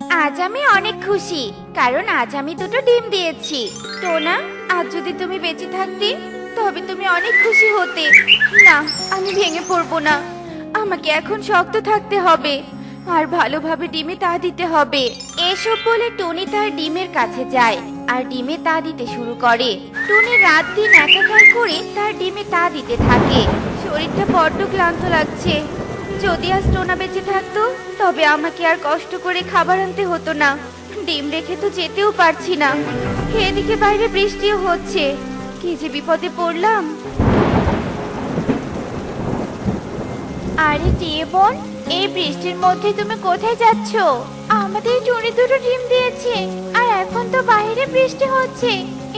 আজ আমি অনেক খুশি, কারণ আজ আমি দুটো ডিম দিয়েছি। টোনা, আজ যদি তুমি বেঁচে থাকতে, তবে তুমি অনেক খুশি হতে। না, আমি ভেঙে পড়ব না। আমাকে এখন শক্ত থাকতে হবে, আর ভালোভাবে ডিমে তা দিতে হবে। এসব বলে টনি তার ডিমের কাছে যায়, আর ডিমে তা দিতে শুরু করে। টনি রাত দিন একাকার করে তার ডিমে তা দিতে থাকে। শরীরটা বড্ড ক্লান্ত লাগছে। যদি আজ টোনা বেঁচে থাকতো, তবে আমাকে আর কষ্ট করে খাবার আনতে হতো না। ডিম রেখে তো যেতেও পারছি না। এদিকে বাইরে বৃষ্টিও হচ্ছে। কি যে বিপদে পড়লাম। আরে টিয়ে বোন, এই বৃষ্টির মধ্যে তুমি কোথায় যাচ্ছ? আমাদের টুনি দুটো ডিম দিয়েছে, আর এখন তো বাইরে বৃষ্টি হচ্ছে।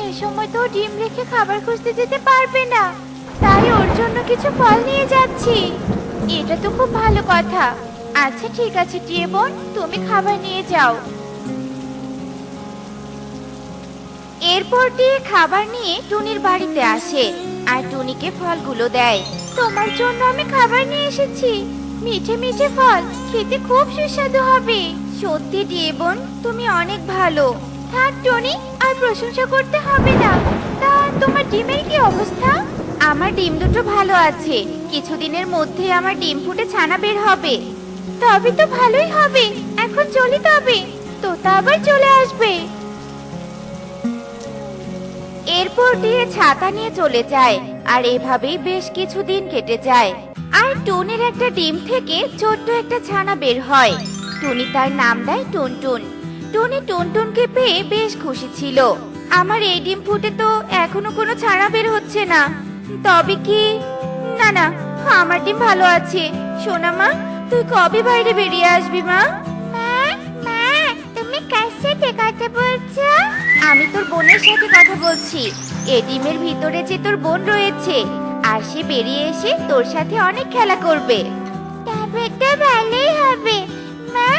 এই সময় তো ডিম রেখে খাবার খুঁজতে যেতে পারবে না। তাই ওর জন্য কিছু ফল নিয়ে যাচ্ছি। এটা তো খুব ভালো কথা। আচ্ছা ঠিক আছে টিয়ে বোন, তুমি খাবার নিয়ে যাও। এরপর টিয়ে খাবার নিয়ে টুনির বাড়িতে আসে আর টুনিকে ফলগুলো দেয়। তোমার জন্য আমি খাবার নিয়ে এসেছি। মিঠে মিঠে ফল, খেতে খুব সুস্বাদু হবে। সত্যি টিয়ে বোন, তুমি অনেক ভালো। থাক, টনি, আর প্রশংসা করতে হবে না। তা, তোমার ডিমের কি অবস্থা? আমার ডিম দুটো ভালো আছে। কিছুদিনের মধ্যে আমার ডিম ফুটে ছানা বের হবে। তবে তো ভালোই হবে। এখন চলি তবে। তোতা আবার চলে আসবে। এরপর দিয়ে ছাতা নিয়ে চলে যায়। আর এভাবেই বেশ কিছুদিন কেটে যায়। আর টুনির একটা ডিম থেকে ছোট্ট একটা ছানা বের হয়। টুনি তার নাম দেয় টুনটুন। টুনি টুনটুনকে পেয়ে বেশ খুশি ছিল। আমার এই ডিম ফুটে তো এখনও কোনো ছানা বের হচ্ছে না। তবে কি? না না আমার ডিম ভালো আছে। সোনা মা তুই কবে বাইরে বেরিয়ে আসবি মা? মা তুমি কার সাথে কথা বলছো? আমি তোর বোনের সাথে কথা বলছি। এ ডিমের ভিতরে যে তোর বোন রয়েছে আর সে বেরিয়ে এসে তোর সাথে অনেক খেলা করবে। তবে তো ভালোই হবে। মা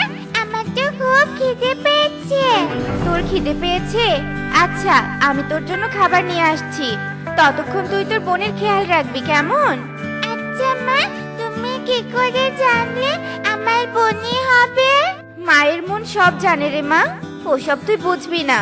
আমার তো খুব খিদে পেয়েছে। তোর খিদে পেয়েছে? আচ্ছা আমি তোর জন্য খাবার নিয়ে আসছি। ততক্ষণ তুই তোর বোনের খেয়াল রাখবি কেমন? আচ্ছা মা তুমি কি করে জানলে আমার বোনই হবে? মায়ের মন সব জানে রে মা ওসব তুই বুঝবি না।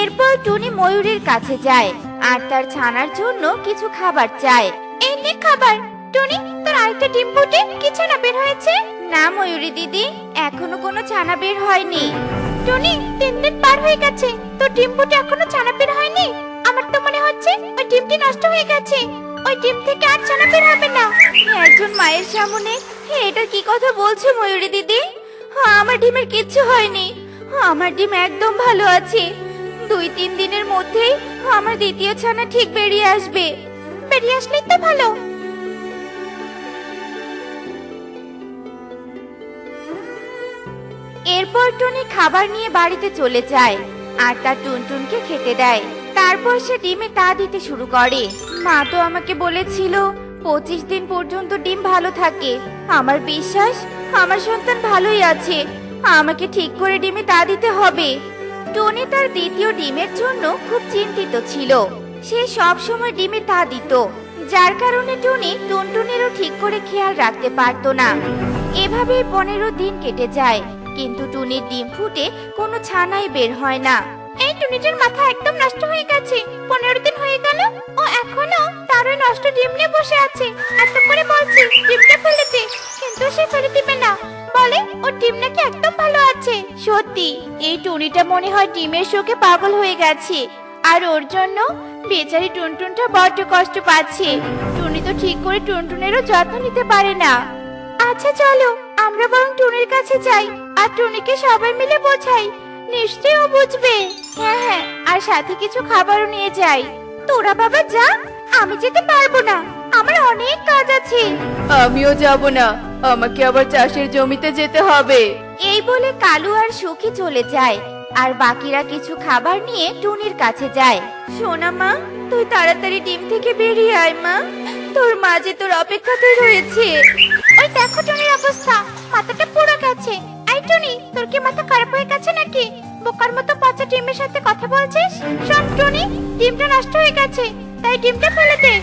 এরপর টুনি ময়ূরের কাছে যায় আর তার ছানার জন্য কিছু খাবার চায়। এই নে খাবার? টুনি তোর আরেকটা ডিম ফুটে কি ছানা বের হয়েছে? না ময়ূরী দিদি এখনও ছানা বের হয়নি। টুনি তিন দিন পার হয়ে গেছে। তো ডিম ফুটে এখনও ছানা বের হয়নি? আমার তো মনে হচ্ছে ওই ডিমটি নষ্ট হয়ে গেছে। ওই ডিম থেকে আর ছানা বের হবে না। একজন মায়ের সামনে। এটা কি কথা বলছো ময়ূরী দিদি? হ্যাঁ, আমার ডিমের কিচ্ছু হয়নি। হ্যাঁ, আমার ডিম একদম ভালো আছে। দুই তিন দিনের মধ্যেই আমার দ্বিতীয় ছানা ঠিক বেরিয়ে আসবে। বেরিয়ে আসলেই তো ভালো। এরপর টুনি খাবার নিয়ে বাড়িতে চলে যায় আর তার টুনটুনকে খেতে দেয়। তারপর সে ডিমে তা দিতে শুরু করে। মা তো আমাকে বলেছিল, পঁচিশ দিন পর্যন্ত ডিম ভালো থাকে। আমার বিশ্বাস, আমার সন্তান ভালোই আছে। আমাকে ঠিক করে ডিমে তা দিতে হবে। টনি তার দ্বিতীয় ডিমের জন্য খুব চিন্তিত ছিল। সে সব সময় ডিমে তা দিত। যার কারণে টনি টুনটুনেরও ঠিক করে খেয়াল রাখতে পারতো না। এভাবেই পনেরো দিন কেটে যায়। কিন্তু টুনির ডিম ফুটে কোনো ছানাই বের হয় না। এই টুনিটার মাথা একদম নষ্ট হয়ে গেছে। পনেরো দিন হয়ে গেল, ও এখনও তার ওই নষ্ট ডিম নিয়ে বসে আছে। এত করে বলছি, ডিমটা ফেলে দে, কিন্তু সে ফেলে দিবে না। বলে, ওর ডিম নাকি একদম ভালো আছে। সত্যি, এই টুনিটা মনে হয় ডিমের শোকে পাগল হয়ে গেছে। আর ওর জন্য বেচারি টুনটুনটা বড্ড কষ্ট পাচ্ছে। টুনি তো ঠিক করে টুনটুনেরও যত্ন নিতে পারে না। আচ্ছা চলো, আমরা বরং টুনির কাছে যাই। আর টুনিকে সবাই মিলে বোঝাই। নিশ্চয়ই ও বুঝবে। হ্যাঁ হ্যাঁ আর সাথে কিছু খাবারও নিয়ে যাই। তোরা বাবা যা। আমি যেতে পারব না। আমার অনেক কাজ আছে। আমিও যাব না। আমাকে আবার চাষের জমিতে যেতে হবে। এই বলে কালু আর সুখী চলে যায়। আর বাকিরা কিছু খাবার নিয়ে টুনির কাছে যায়। সোনা মা তুই তাড়াতাড়ি ডিম থেকে বেরিয়ে আয় মা। তোর মা যে তোর অপেক্ষাতে রয়েছে। ওই দেখো টুনির অবস্থা। মাথাটা পুরো গেছে। আই টুনি, তোর কি মাথা খারাপ হয়ে গেছে নাকি? বোকার মতো পচা ডিমের সাথে কথা বলছিস? শোন টুনি, ডিমটা নষ্ট হয়ে গেছে, তাই ডিমটা ফেলে দে।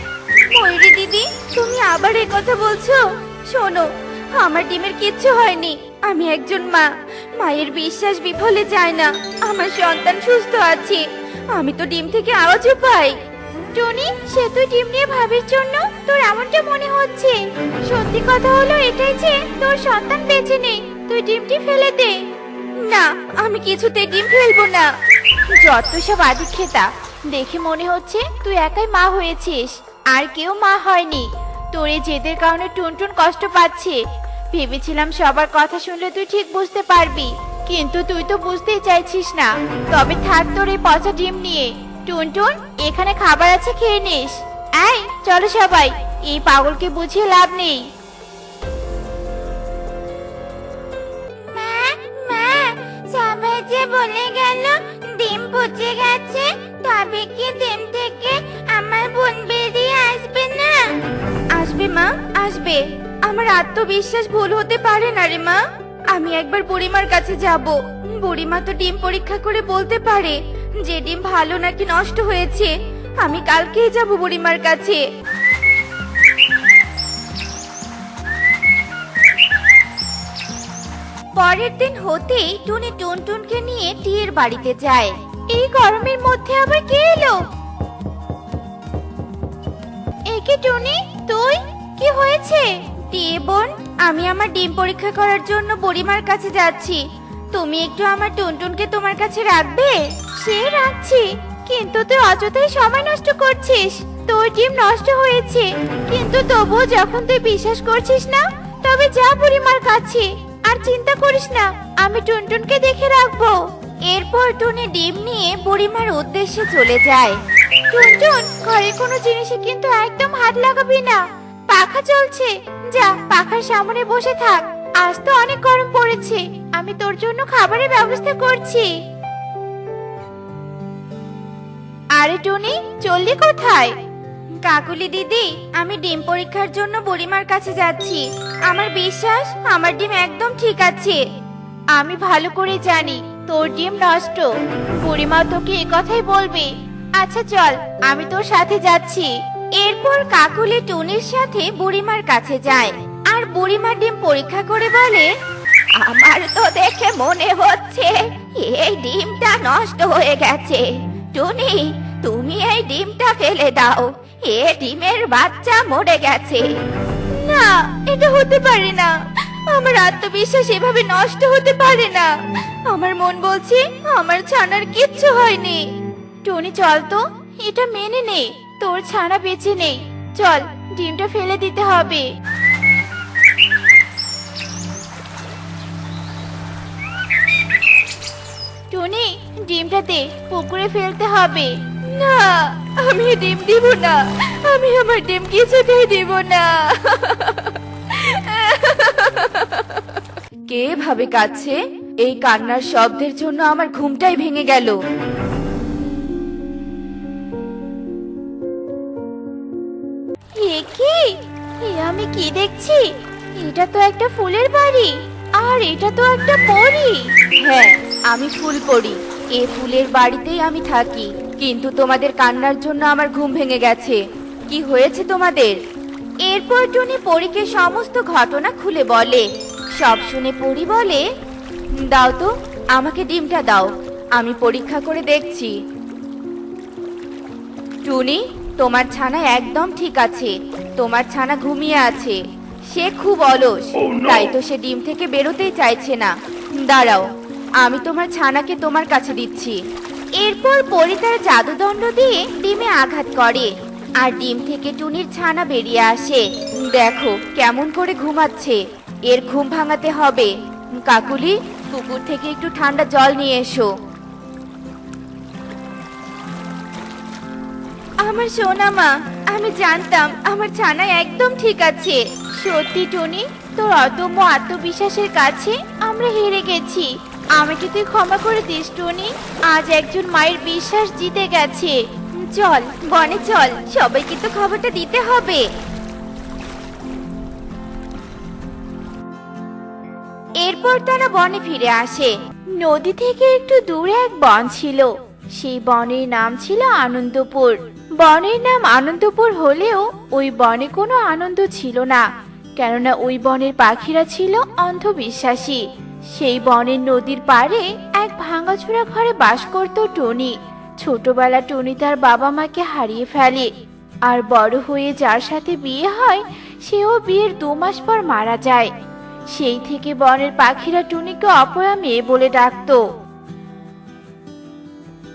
ময়ূরী দিদি, তুমি আবার এই কথা বলছো? শোনো, আমার ডিমের কিচ্ছু হয়নি, আমি একজন মা। মায়ের বিশ্বাস বিফলে যায় না, আমার সন্তান সুস্থ আছে, আমি তো ডিম থেকে আওয়াজও পাই। টনি, সে তুই ডিম নিয়ে ভাবির জন্য তোর এমনটা মনে হচ্ছে। সত্যি কথা হলো এটাই যে তোর সন্তান বেঁচে নেই। তুই ডিমটি ফেলে দে। না, আমি কিছুতে ডিম ফেলব না। যত সব আদি খেতা দেখে মনে হচ্ছে তুই একাই মা হয়েছিস। আর কেউ মা হয়নি। তোর এই জেদের কারণে টুনটুন কষ্ট পাচ্ছে। ভেবেছিলাম সবার কথা শুনলে তুই ঠিক বুঝতে পারবি, কিন্তু তুই তো বুঝতেই চাইছিস না। তবে থাক তোর এই পচা ডিম নিয়ে। টুনটুন, এখানে খাবার আছে খেয়ে নিস। এই, চলো সবাই। এই পাগলকে বুঝিয়ে লাভ নেই। যে বলে গেল, ডিম পচে গেছে, তবে কি ডিম থেকে আমার বোন বেরিয়ে আসবে না? আসবে মা, আসবে। আমার আত্মবিশ্বাস ভুল হতে পারে না রে মা। আমি একবার বুড়িমার কাছে যাব। বুড়িমা তো ডিম পরীক্ষা করে বলতে পারে, যে ডিম ভালো নাকি নষ্ট হয়েছে, আমি কালকেই যাব বুড়িমার কাছে। পরের দিন হতেই টুনি টুনটুনকে নিয়ে টিয়ের বাড়িতে যায়। এই গরমের মধ্যে আবার কে এলো? একে টুনি, তুই? কি হয়েছে? টিয়ে বোন, আমি আমার ডিম পরীক্ষা করার জন্য বুড়িমার কাছে যাচ্ছি। তুমি একটু আমার টুনটুনকে তোমার কাছে রাখবে? সে রাখছি, কিন্তু তুই অযথাই সময় নষ্ট করছিস। তোর ডিম নষ্ট হয়েছে, কিন্তু তবুও যখন তুই বিশ্বাস করছিস না, তবে যা বুড়িমার কাছে। আর চিন্তা করিস না, আমি টুনটুনকে দেখে রাখব। এরপর টুনি ডিম নিয়ে বুড়িমার উদ্দেশ্যে চলে যায়। টুনটুন, ঘরে কোনো জিনিসে কিন্তু একদম হাত লাগাবি না। পাখা চলছে, যা পাখার সামনে বসে থাক, আজ তো অনেক গরম পড়েছে, আমি তোর জন্য খাবারের ব্যবস্থা করছি। আরে টুনি, চললি কোথায়? কাকুলি দিদি, আমি ডিম পরীক্ষার জন্য বুড়িমার কাছে যাচ্ছি। আমার বিশ্বাস, আমার ডিম একদম ঠিক আছে। আমি ভালো করে জানি, তোর ডিম নষ্ট। বুড়িমা তোকে এ কথাই বলবে। আচ্ছা চল, আমি তোর সাথে যাচ্ছি। এরপর কাকুলি টুনির সাথে বুড়িমার কাছে যায়। আর বুড়িমার ডিম পরীক্ষা করে বলে, আমার তো দেখে মনে হচ্ছে, এই ডিমটা নষ্ট হয়ে গেছে। টুনি, তুমি এই ডিমটা ফেলে দাও। এ ডিমের বাচ্চা মরে গেছে। না, এটা হতে পারে না। আমার আত্মবিশ্বাস এভাবে নষ্ট হতে পারে না। আমার মন বলছে, আমার ছানার কিচ্ছু হয়নি। টনি, চল তো, এটা মেনে নে। তোর ছানা বেঁচে নেই। চল, ডিমটা ফেলে দিতে হবে। টনি, ডিমটা দে, পুকুরে ফেলতে হবে। না। আমি ডিম দিব না। আমি আমার ডিম কিছুতেই দিব না। কে ভাবে কাছে এই কান্নার শব্দের জন্য আমার ঘুমটাই ভেঙে গেল। কি? এ আমি কি দেখছি? এটা তো একটা ফুলের বাড়ি আর এটা তো একটা পরী। হ্যাঁ আমি ফুল পড়ি এ ফুলের বাড়িতেই আমি থাকি। কিন্তু তোমাদের কান্নার জন্য আমার ঘুম ভেঙে গেছে। কি হয়েছে তোমাদের? এরপর টুনি পরীকে সমস্ত ঘটনা খুলে বলে। সব শুনে পড়ি বলে দাও তো আমাকে ডিমটা দাও আমি পরীক্ষা করে দেখছি। টুনি তোমার ছানা একদম ঠিক আছে তোমার ছানা ঘুমিয়ে আছে সে খুব অলস তাই তো সে ডিম থেকে বেরোতেই চাইছে না। দাঁড়াও আমি তোমার ছানাকে তোমার কাছে দিচ্ছি। এরপর পরি তার জাদুদণ্ড দিয়ে ডিমে আঘাত করে। আর ডিম থেকে টুনির ছানা বেরিয়ে আসে। দেখো, কেমন করে ঘুমাচ্ছে। এর ঘুম ভাঙাতে হবে। কাকুলি, পুকুর থেকে একটু ঠান্ডা জল নিয়ে এসো। আমার সোনা মা আমি জানতাম আমার ছানা একদম ঠিক আছে। সত্যি, টনি, তোর অদম্য আত্মবিশ্বাসের কাছে আমরা হেরে গেছি। আমাকে তুই ক্ষমা করে দিস, টনি। আজ একজন মায়ের বিশ্বাস জিতে গেছে। চল, বনে চল, সবাইকে তো খবরটা দিতে হবে। এরপর তারা বনে ফিরে আসে। নদী থেকে একটু দূরে এক বন ছিল। সেই বনের নাম ছিল আনন্দপুর। বনের নাম আনন্দপুর হলেও ওই বনে কোনো আনন্দ ছিল না। কেননা ওই বনের পাখিরা ছিল অন্ধবিশ্বাসী। সেই বনের নদীর পাড়ে এক ভাঙাচোরা ঘরে বাস করত টনি। ছোটবেলা টনি তার বাবা মাকে হারিয়ে ফেলে। আর বড় হয়ে যার সাথে বিয়ে হয়, সেও বিয়ের দু মাস পর মারা যায়। সেই থেকে বনের পাখিরা টুনিকে অপয়া মেয়ে বলে ডাকতো।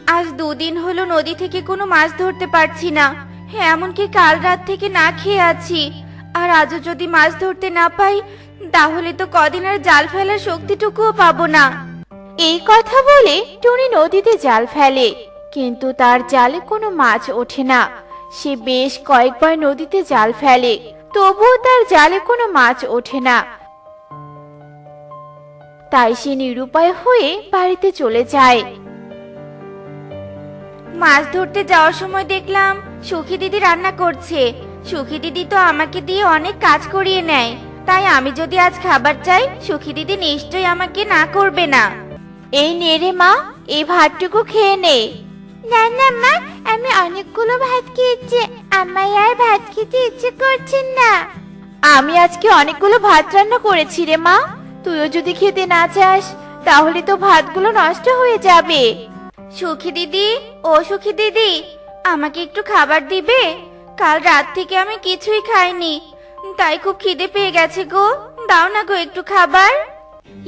আজ দুদিন হলো নদী থেকে কোনো মাছ ধরতে পারছি না। হ্যাঁ এমনকি কাল রাত থেকে না খেয়ে আছি। আর আজও যদি মাছ ধরতে না পাই তাহলে তো কদিন আর জাল ফেলার শক্তিটুকুও পাবো না। এই কথা বলে টুনি নদীতে জাল ফেলে, কিন্তু তার জালে কোনো মাছ ওঠে না। সে বেশ কয়েকবার নদীতে জাল ফেলে, তবুও তার জালে কোনো মাছ ওঠে না। তাই সে নিরুপায় হয়ে বাড়িতে চলে যায়। মাছ ধরতে যাওয়ার সময় দেখলাম সুখী দিদি রান্না করছে। সুখী দিদি তো আমাকে দিয়ে অনেক কাজ করিয়ে নেয়। তাই আমি যদি আজ খাবার চাই সুখী দিদি নিশ্চয়ই আমাকে না করবে না। এই নে রে মা এই ভাতটুকু খেয়ে নে। না না মা আমি অনেকগুলো ভাত খেয়েছি। আমার আর ভাত খেতে ইচ্ছে করছে না। আমি আজকে অনেকগুলো ভাত রান্না করেছি রে মা। তুইও যদি খেতে না চাস তাহলে তো ভাতগুলো নষ্ট হয়ে যাবে। সুখী দিদি ও সুখী দিদি আমাকে একটু খাবার দিবে? কাল রাত থেকে আমি কিছুই খাইনি। তাই খুব খিদে পেয়ে গেছে গো। দাও না গো একটু খাবার।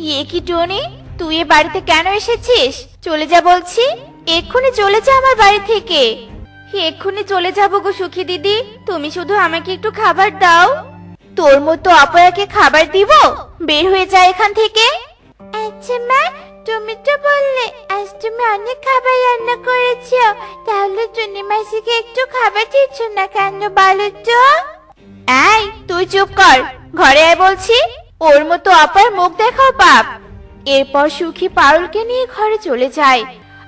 ইয়ে কি টনি, তুই এ বাড়িতে কেন এসেছিস? চলে যা বলছি। এক্ষুনি চলে যা আমার বাড়ি থেকে। এক্ষুনি চলে যাব গো সুখী দিদি। তুমি শুধু আমাকে একটু খাবার দাও। তোর মতো অপয়াকে খাবার দিব? বের হয়ে যা এখান থেকে। আচ্ছা মা, তুমি তো বললে, আজ তুমি অনেক খাবার রান্না করেছ। তাহলে টুনি মাসিকে একটু খাবার দিচ্ছ না কেন বলো তো? এই, তুই চুপ কর। ঘরে আয় বলছি। ওর মতো অপার মুখ দেখাও পাপ এরপর সুখী পারুলকে নিয়ে ঘরে চলে যায়।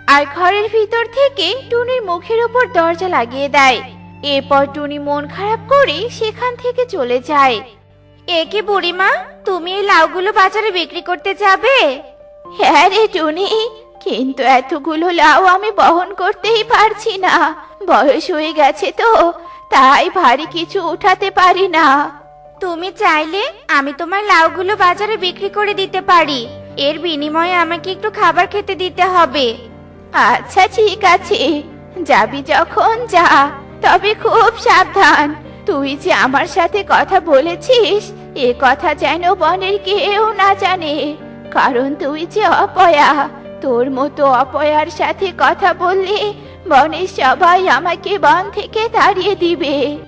আর ঘরের ভিতর থেকে টুনির মুখের উপর দরজা লাগিয়ে দেয়। এরপর টুনি মন খারাপ করে সেখান থেকে চলে যায়। এ কি বুড়িমা, তুমি এই লাউগুলো বাজারে বিক্রি করতে যাবে? হ্যাঁ রে টুনি, কিন্তু এতগুলো লাউ আমি বহন করতেই পারছি না। বয়স হয়ে গেছে তো। তাই ভারী কিছু উঠাতে পারি না। তুমি চাইলে আমি তোমার লাউগুলো বাজারে বিক্রি করে দিতে পারি। এর বিনিময়ে আমাকে একটু খাবার খেতে দিতে হবে। আচ্ছা ঠিক আছে। যাবি যখন যা তবে খুব সাবধান। তুই যে আমার সাথে কথা বলেছিস এ কথা যেন বনের কেউ না জানে। কারণ তুই যে অপয়া তোর মতো অপয়ার সাথে কথা বললে বনের সবাই আমাকে বন থেকে তাড়িয়ে দিবে।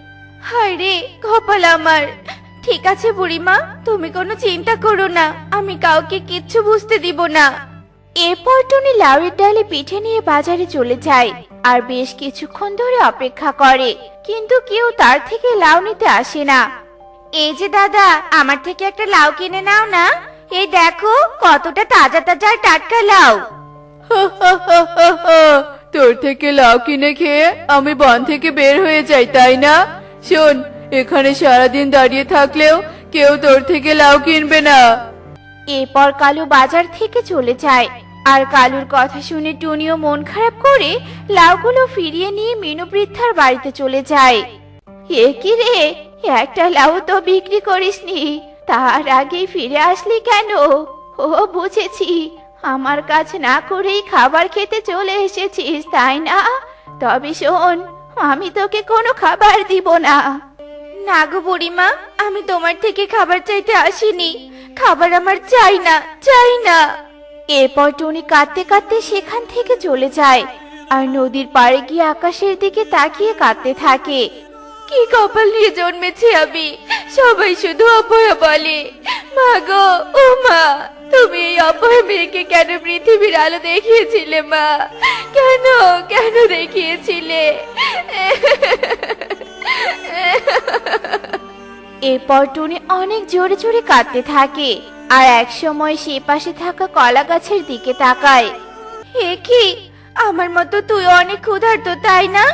হায় রে কপাল আমার। ঠিক আছে বুড়িমা তুমি কোনো চিন্তা করো না আমি কাউকে কিচ্ছু বুঝতে দিব না। এরপর টুনি লাউয়ের ডালে পিঠে নিয়ে বাজারে চলে যায় আর বেশ কিছুক্ষণ ধরে অপেক্ষা করে কিন্তু কেউ তার থেকে লাউ নিতে আসে না। এই যে দাদা আমার থেকে একটা লাউ কিনে নাও না। এই দেখো কতটা তাজা তাজা আর টাটকা লাউ। তোর থেকে লাউ কিনে খেয়ে আমি বন থেকে বের হয়ে যাই, তাই না? শোন, এখানে সারাদিন দাঁড়িয়ে থাকলেও কেউ তোর থেকে লাউ কিনবে না। এরপর কালু বাজার থেকে চলে যায়। আর কালুর কথা শুনে টুনিও মন খারাপ করে লাউগুলো ফিরিয়ে নিয়ে মিনু বৃদ্ধার বাড়িতে চলে যায়। এ কি রে? একটা লাউ তো বিক্রি করিসনি। তার আগেই ফিরে আসলি কেন? ও, বুঝেছি। আমার কাজ না করেই খাবার খেতে চলে এসেছিস তাই না? তবে শোন আমি তোকে কোনো খাবার দিব না। না গো বুড়িমা আমি তোমার থেকে খাবার চাইতে আসিনি। খাবার আমার চাই না চাই না। এরপর টুনি কাঁদতে কাঁদতে সেখান থেকে চলে যায় আর নদীর পাড়ে গিয়ে আকাশের দিকে তাকিয়ে কাঁদতে থাকে। কি কপাল নিয়ে জন্মেছি আমি? সবাই শুধু অপয়া বলে মা গো ও মা। তুমি এই অপয়া মেয়েকে কেন পৃথিবীর আলো দেখিয়েছিলে, মা? কেন? কেন দেখিয়েছিলে? এরপর টুনি অনেক জোরে জোরে কাঁদতে থাকে আর এক সময় সে পাশে থাকা কলা গাছের দিকে তাকায়। হে কি? আমার মতো তুই অনেক ক্ষুধার্ত, তাই না?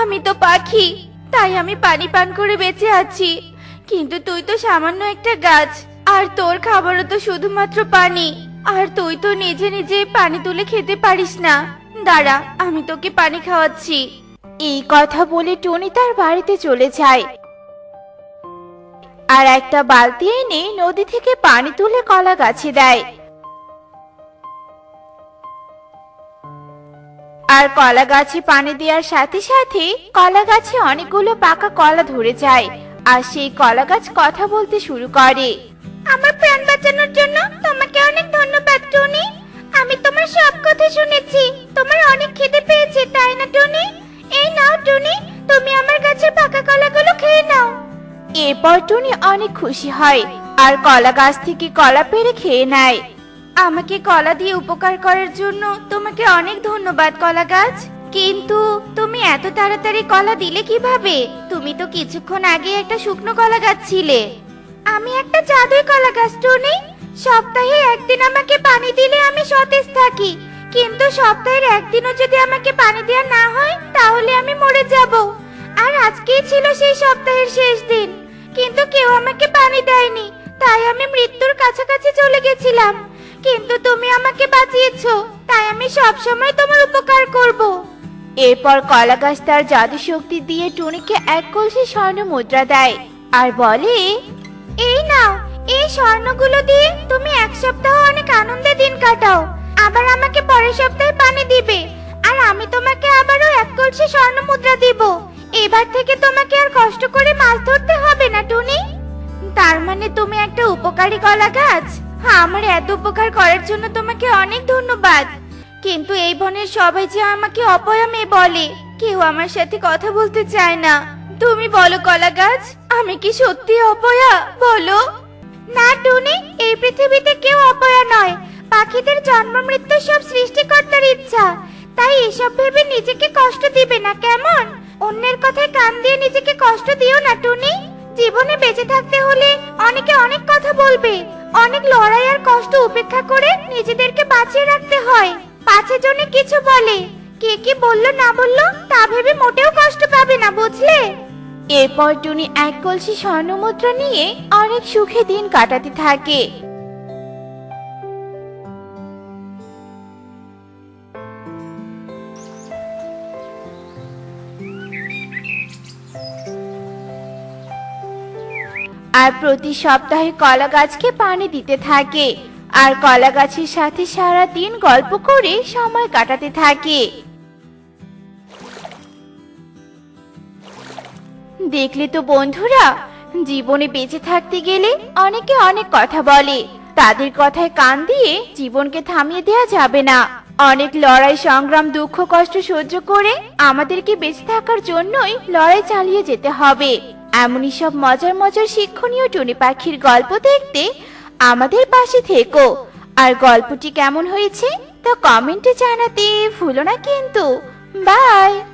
আমি তো পাখি, তাই আমি পানি পান করে বেঁচে আছি। কিন্তু তুই তো সামান্য একটা গাছ আর তোর খাবারও তো শুধুমাত্র পানি। আর তুই তো নিজে নিজে পানি তুলে খেতে পারিস না। দাঁড়া, আমি তোকে পানি খাওয়াচ্ছি। এই কথা বলে টুনি তার বাড়িতে চলে যায়। আর একটা বালতি এনে নদী থেকে পানি তুলে কলা গাছে দেয়। আর কলা গাছে পানি দেওয়ার সাথে সাথে কলা গাছে অনেকগুলো পাকা কলা ধরে যায়। আর সেই কলা গাছ কথা বলতে শুরু করে। আমার প্রাণ বাঁচানোর জন্য তোমাকে অনেক ধন্যবাদ, টনি। আমি তোমার সব কথা শুনেছি। তোমার অনেক খিদে পেয়েছে, তাই না, টনি? এই নাও, টনি, তুমি আমার গাছের পাকা কলাগুলো খেয়ে নাও। এরপর টুনি অনেক খুশি হয় আর কলা গাছ থেকে কলা পেড়ে খেয়ে নেয়। আমাকে কলা দিয়ে উপকার করার জন্য তোমাকে অনেক ধন্যবাদ, কলা গাছ। কিন্তু তুমি এত তাড়াতাড়ি কলা দিলে কীভাবে? তুমি তো কিছুক্ষণ আগে একটা শুকনো কলা গাছ ছিলে। আমি একটা জাদুই কলা গাছ, টুনি। সপ্তাহে একদিন আমাকে পানি দিলে আমি সতেজ থাকি। কিন্তু সপ্তাহের একদিনও যদি আমাকে পানি দেওয়া না হয়, তাহলে আমি মরে যাব। আর আজকেই ছিল সেই সপ্তাহের শেষ দিন। কিন্তু কেউ আমাকে পানি দেয়নি, তাই আমি মৃত্যুর কাছাকাছি চলে গেছিলাম। কিন্তু তুমি আমাকে বাঁচিয়েছো, তাই আমি সব সময় তোমার উপকার করব। এরপর কলা গাছ তার জাদু শক্তি দিয়ে টুনিকে এক কলসি স্বর্ণ মুদ্রা দেয়। আর বলে এই নাও, এই স্বর্ণগুলো দিয়ে তুমি এক সপ্তাহ অনেক আনন্দে দিন কাটাও। আবার আমাকে পরের সপ্তাহে পানি দিবে, আর আমি তোমাকে আবারও এক কলসি স্বর্ণ মুদ্রা দিব। এবার থেকে তোমাকে আর কষ্ট করে মাছ ধরতে হবে না, টুনি। তার মানে তুমি একটা উপকারী কলা গাছ হ্যাঁ আমার এত উপকার করার জন্য তোমাকে অনেক ধন্যবাদ। কিন্তু এই বনের সবাই যে আমাকে অপয়া মেয়ে বলে, কেউ আমার সাথে কথা বলতে চায় না। তুমি বলো কলা গাছ আমি কি সত্যি অপয়া? বলো। না, টুনি, এই পৃথিবীতে কেউ অপয়া নয়। পাখিদের জন্ম, মৃত্যু সব সৃষ্টিকর্তার ইচ্ছা। তাই এসব ভেবে নিজেকে কষ্ট দিবে না, কেমন? অন্যের কথায় কান দিয়ে নিজেকে কষ্ট দিও না, টুনি। জীবনে বেঁচে থাকতে হলে অনেকে অনেক কথা বলবে। অনেক লড়াই আর কষ্ট উপেক্ষা করে নিজেদেরকে বাঁচিয়ে রাখতে হয়। পাঁচে জনে কিছু বলে। কে কি বলল না বলল, তা ভেবে মোটেও কষ্ট এরপর টুনি এক কলসি স্বর্ণমুদ্রা নিয়ে অনেক সুখে দিন কাটাতে থাকে। আর প্রতি সপ্তাহে কলা গাছকে পানি দিতে থাকে। আর কলা গাছের সাথে সারা দিন গল্প করে সময় কাটাতে থাকে। দেখলে তো বন্ধুরা, জীবনে বেঁচে থাকতে গেলে অনেকে অনেক কথা বলে। তাদের কথায় কান দিয়ে জীবনকে থামিয়ে দেওয়া যাবে না। অনেক লড়াই, সংগ্রাম, দুঃখ, কষ্ট সহ্য করে আমাদেরকে বেঁচে থাকার জন্যই লড়াই চালিয়ে যেতে হবে। এমনই সব মজার মজার শিক্ষণীয় টুনি পাখির গল্প দেখতে আমাদের পাশে থেকো। আর গল্পটি কেমন হয়েছে তা কমেন্টে জানাতে ভুলো না কিন্তু। বাই!